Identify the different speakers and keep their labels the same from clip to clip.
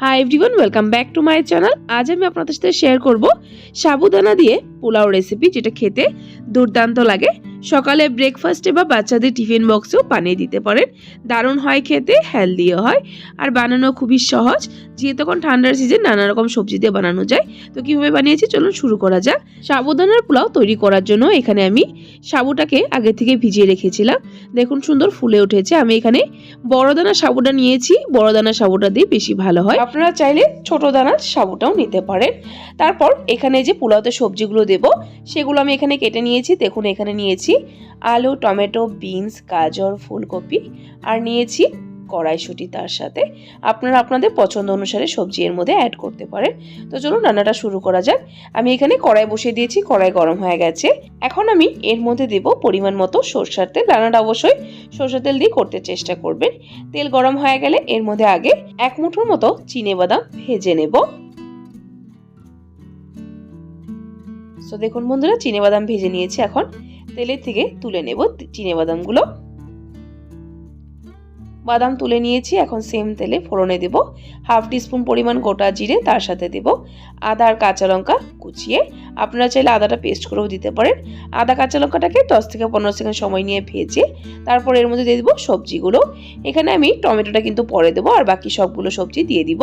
Speaker 1: Hi everyone welcome back to my channel আজ আমি আপনাদের সাথে শেয়ার করব সাবুদানা দিয়ে পোলাও রেসিপি যেটা খেতে দুর্দান্ত লাগে। সকালে ব্রেকফাস্টে বা বাচ্চাদের টিফিন বক্সেও বানিয়ে দিতে পারেন। দারুণ হয় খেতে হেলদিও হয়। আর বানানো খুবই সহজ। যেহেতু এখন ঠান্ডার সিজন নানা রকম সবজি দিয়ে বানানো যায়। তো কীভাবে বানিয়েছি? চলুন শুরু করা যাক। সাবুদানার পোলাও তৈরি করার জন্য এখানে আমি সাবুটাকে আগে থেকে ভিজিয়ে রেখেছিলাম। দেখুন, সুন্দর ফুলে উঠেছে। আমি এখানে বড় দানা সাবুটা নিয়েছি। বড় দানা সাবুটা দিয়ে বেশি ভালো হয়। আপনারা চাইলে ছোট দানার সাবুটাও নিতে পারেন। তারপর এখানে যে পোলাওতে সবজিগুলো দেব, সেগুলো আমি এখানে কেটে নিয়েছি। দেখুন, এখানে নিয়েছি আলু, টমেটো, বিনস, গাজর, ফুলকপি আর নিয়েছি কড়াইশুটি তার সাথে। আপনারা আপনাদের পছন্দ অনুসারে সবজি এর মধ্যে অ্যাড করতে পারেন। তো চলুন রান্নাটা শুরু করা যাক। আমি এখানে কড়াই বসিয়ে দিয়েছি, কড়াই গরম হয়ে গেছে। এখন আমি এর মধ্যে দেব পরিমাণ মতো সরষার তেল। রান্নাটা অবশ্যই সরষের তেল দিয়ে করতে চেষ্টা করবেন। তেল গরম হয়ে গেলে এর মধ্যে আগে এক মুঠোর মতো বাদাম ভেজে নেব। তো দেখুন বন্ধুরা বাদাম ভেজে নিয়েছি এখন। তেলের থেকে তুলে নেব চিনে বাদামগুলো। বাদাম তুলে নিয়েছি, এখন সেম তেলে ফোড়নে দেব। হাফ টিস্পুন পরিমাণ গোটা জিরে তার সাথে দেব। আদা আর কাঁচা লঙ্কা কুচিয়ে আপনারা চাইলে আদাটা পেস্ট করেও দিতে পারেন। আদা, কাঁচা লঙ্কাটাকে দশ থেকে পনেরো সেকেন্ড সময় নিয়ে ভেজে তারপর এর মধ্যে দিয়ে দেবো সবজিগুলো। এখানে আমি টমেটোটা কিন্তু পরে দেবো আর বাকি সবগুলো সবজি দিয়ে দিব।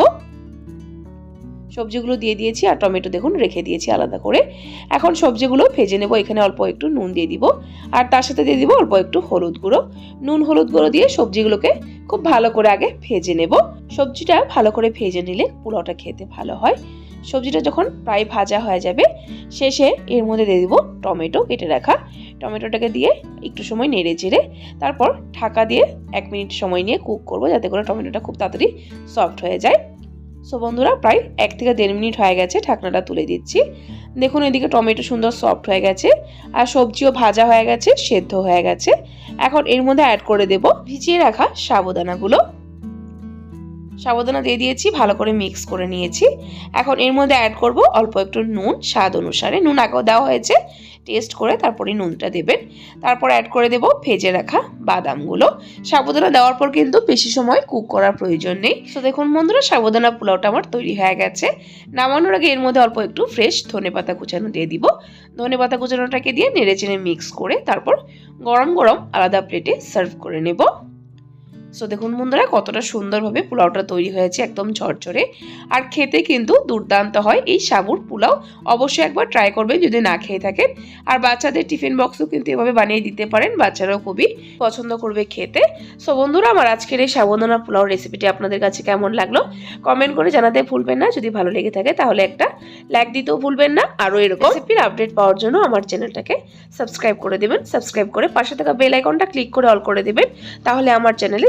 Speaker 1: সবজিগুলো দিয়ে দিয়েছি আর টমেটো দেখুন রেখে দিয়েছি আলাদা করে। এখন সবজিগুলো ভেজে নেব, এখানে অল্প একটু নুন দিয়ে দিব। আর তার সাথে দিয়ে দিব অল্প একটু হলুদ গুঁড়ো। নুন হলুদ গুঁড়ো দিয়ে সবজিগুলোকে খুব ভালো করে আগে ভেজে নেব। সবজিটা ভালো করে ভেজে নিলে পোলাওটা খেতে ভালো হয়। সবজিটা যখন প্রায় ভাজা হয়ে যাবে, শেষে এর মধ্যে দিয়ে দিব টমেটো কেটে রাখা। টমেটোটাকে দিয়ে একটু সময় নেড়ে চেড়ে তারপর ঢাকা দিয়ে এক মিনিট সময় নিয়ে কুক করব, যাতে করে টমেটোটা খুব তাড়াতাড়ি সফট হয়ে যায়। সো বন্ধুরা, প্রায় এক থেকে দেড় মিনিট হয়ে গেছে ঢাকনাটা তুলে দিচ্ছি। দেখুন, এদিকে টমেটো সুন্দর সফট হয়ে গেছে, আর সবজিও ভাজা হয়ে গেছে, সেদ্ধ হয়ে গেছে। এখন এর মধ্যে অ্যাড করে দেব ভিজিয়ে রাখা সাবুদানাগুলো। সাবুদানা দিয়ে দিয়েছি, ভালো করে মিক্স করে নিয়েছি। এখন এর মধ্যে অ্যাড করব অল্প একটু নুন, স্বাদ অনুসারে। নুন আগেও দেওয়া হয়েছে টেস্ট করে তারপরে নুনটা দেবেন। তারপর অ্যাড করে দেব ভেজে রাখা বাদামগুলো। সাবুদানা দেওয়ার পর কিন্তু বেশি সময় কুক করার প্রয়োজন নেই। তো দেখুন বন্ধুরা সাবুদানা পোলাওটা আমার তৈরি হয়ে গেছে। নামানোর আগে এর মধ্যে অল্প একটু ফ্রেশ ধনে পাতা কুচানো দিয়ে দিব। ধনে পাতা কুচানোটাকে দিয়ে নেড়ে চেড়ে মিক্স করে তারপর গরম গরম আলাদা প্লেটে সার্ভ করে নেব। সো দেখুন বন্ধুরা, কতটা সুন্দরভাবে পোলাওটা তৈরি হয়েছে একদম ঝরঝরে। আর খেতে কিন্তু দুর্দান্ত হয় এই সাবুর পোলাও। অবশ্যই একবার ট্রাই করবেন যদি না খেয়ে থাকেন। আর বাচ্চাদের টিফিন বক্সও কিন্তু এভাবে বানিয়ে দিতে পারেন, বাচ্চারাও খুবই পছন্দ করবে খেতে। সো বন্ধুরা, আমার আজকের এই সাবুদানা পোলাও রেসিপিটি আপনাদের কাছে কেমন লাগল? কমেন্ট করে জানাতে ভুলবেন না। যদি ভালো লেগে থাকে তাহলে একটা লাইক দিতেও ভুলবেন না। আরও এরকম রেসিপির আপডেট পাওয়ার জন্য আমার চ্যানেলটাকে সাবস্ক্রাইব করে দেবেন। সাবস্ক্রাইব করে পাশে থাকা বেল আইকনটা ক্লিক করে অল করে দেবেন। তাহলে আমার চ্যানেলে